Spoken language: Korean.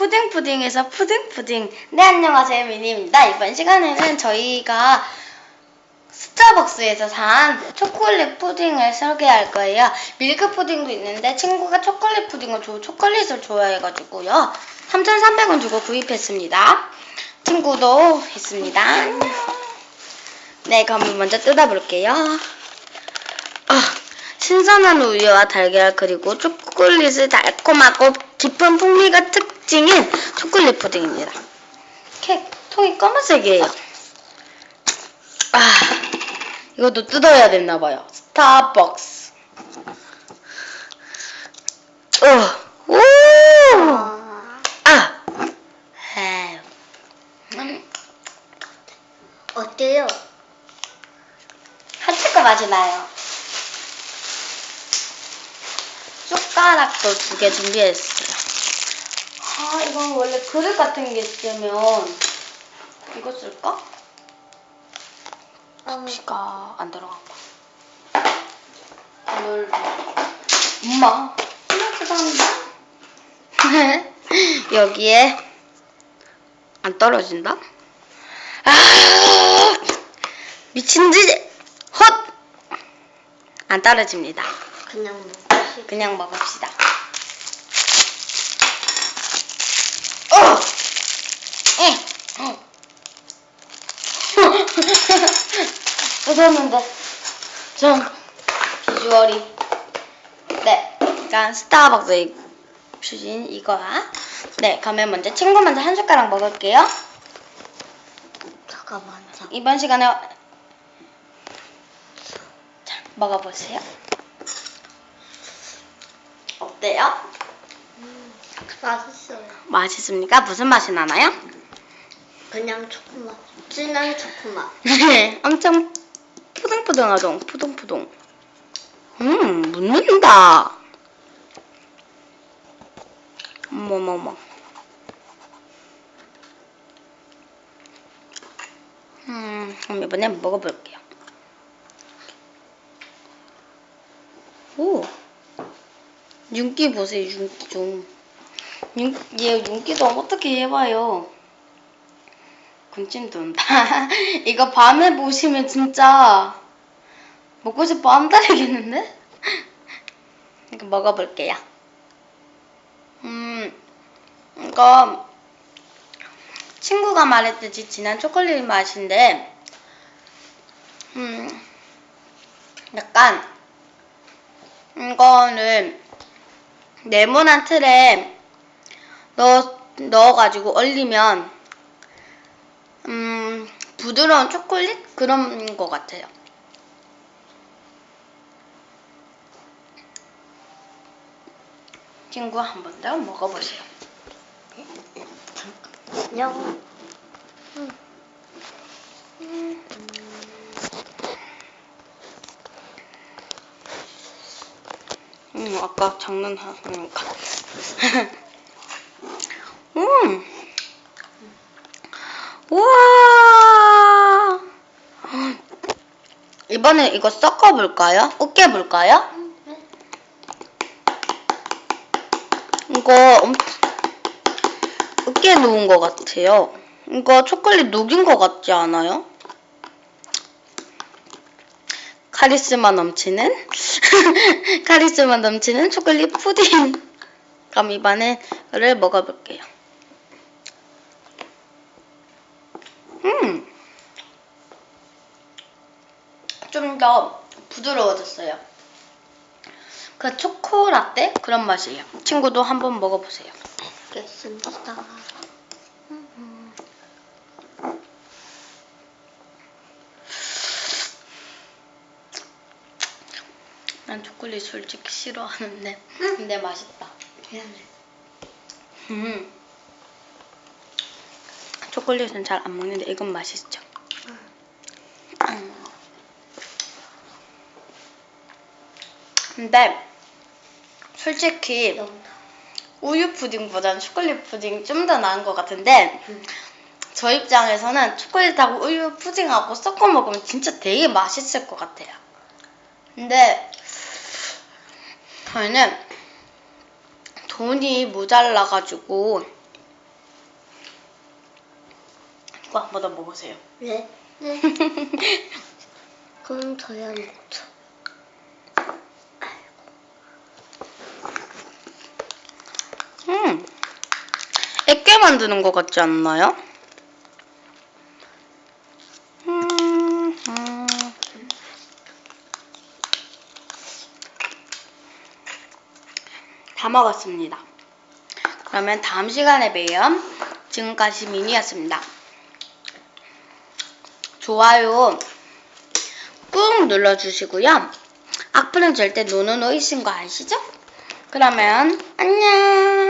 푸딩 푸딩에서 푸딩 푸딩. 네 안녕하세요 미니입니다. 이번 시간에는 저희가 스타벅스에서 산 초콜릿 푸딩을 설계할 거예요. 밀크 푸딩도 있는데 친구가 초콜릿 푸딩을 좋아 초콜릿을 좋아해가지고요. 3,300원 주고 구입했습니다. 친구도 있습니다. 네, 그럼 먼저 뜯어볼게요. 아, 신선한 우유와 달걀 그리고 초콜릿을 달콤하고 깊은 풍미가 특 징인 초콜릿 푸딩입니다. 케 통이 검은색이에요. 아, 이것도 뜯어야 됐나 봐요. 스타벅스. 어, 오, 아, 에휴. 음, 어때요? 하츠거 맛이 나요. 숟가락도 두 개 준비했어요. 아, 이건 원래 그릇 같은 게 있으면 이거 쓸까? 어, 시가 안 들어갔고. 오늘 엄마 생각보다 여기에 안 떨어진다? 아 미친 듯이 헛! 안 떨어집니다. 그냥 먹으시. 그냥 먹읍시다. 어! 에! 어. 뜯었는데 좀 비주얼이 네 일단 스타벅스 주신 이거야 네 그러면 먼저 친구 먼저 한 숟가락 먹을게요 잠깐만. 잠- 이번 시간에 자 먹어보세요 어때요? 맛있어요. 맛있습니까? 무슨 맛이 나나요? 그냥 초코맛. 진한 초코맛. 엄청 푸둥푸둥하동 푸둥푸둥 음 묻는다. 어머머머. 음 그럼 이번엔 먹어볼게요. 오. 윤기 보세요 윤기 좀. 윤, 얘 윤기도 어떻게 해봐요 군침 돈다. 이거 밤에 보시면 진짜 먹고 싶어 한다리겠는데? 이거 먹어볼게요. 음, 이거 친구가 말했듯이 진한 초콜릿 맛인데, 음, 약간 이거는 네모난 틀에 넣어, 넣어가지고 얼리면 음, 부드러운 초콜릿? 그런 것 같아요. 친구 한 번 더 먹어보세요. 그냥 음, 아까 장난하는 거. 음. 우와. 이번에 이거 섞어볼까요? 으깨볼까요? 이거 엄 으깨 놓은 것 같아요. 이거 초콜릿 녹인 것 같지 않아요? 카리스마 넘치는 카리스마 넘치는 초콜릿 푸딩. 그럼 이번에 이거를 먹어볼게요. 음, 좀 더 부드러워졌어요. 그 초코라떼 그런 맛이에요. 친구도 한번 먹어보세요. 먹겠습니다. 난 초콜릿 솔직히 싫어하는데 근데 맛있다. 미안해. 음. 초콜릿은 잘 안 먹는데 이건 맛있죠. 근데 솔직히 너무 우유 푸딩보다는 초콜릿 푸딩 좀 더 나은 것 같은데 음. 저 입장에서는 초콜릿하고 우유 푸딩하고 섞어 먹으면 진짜 되게 맛있을 것 같아요. 근데 저희는 돈이 모자라가지고 그거 한 번 더 먹으세요. 네. 네. 그럼 저야 먹죠. 음, 액게 만드는 것 같지 않나요? 음, 음. 다 먹었습니다. 그러면 다음 시간에 봬요. 지금까지 미니였습니다. 좋아요 꾹 눌러주시고요. 악플은 절대 노노노이신 거 아시죠? 그러면 안녕.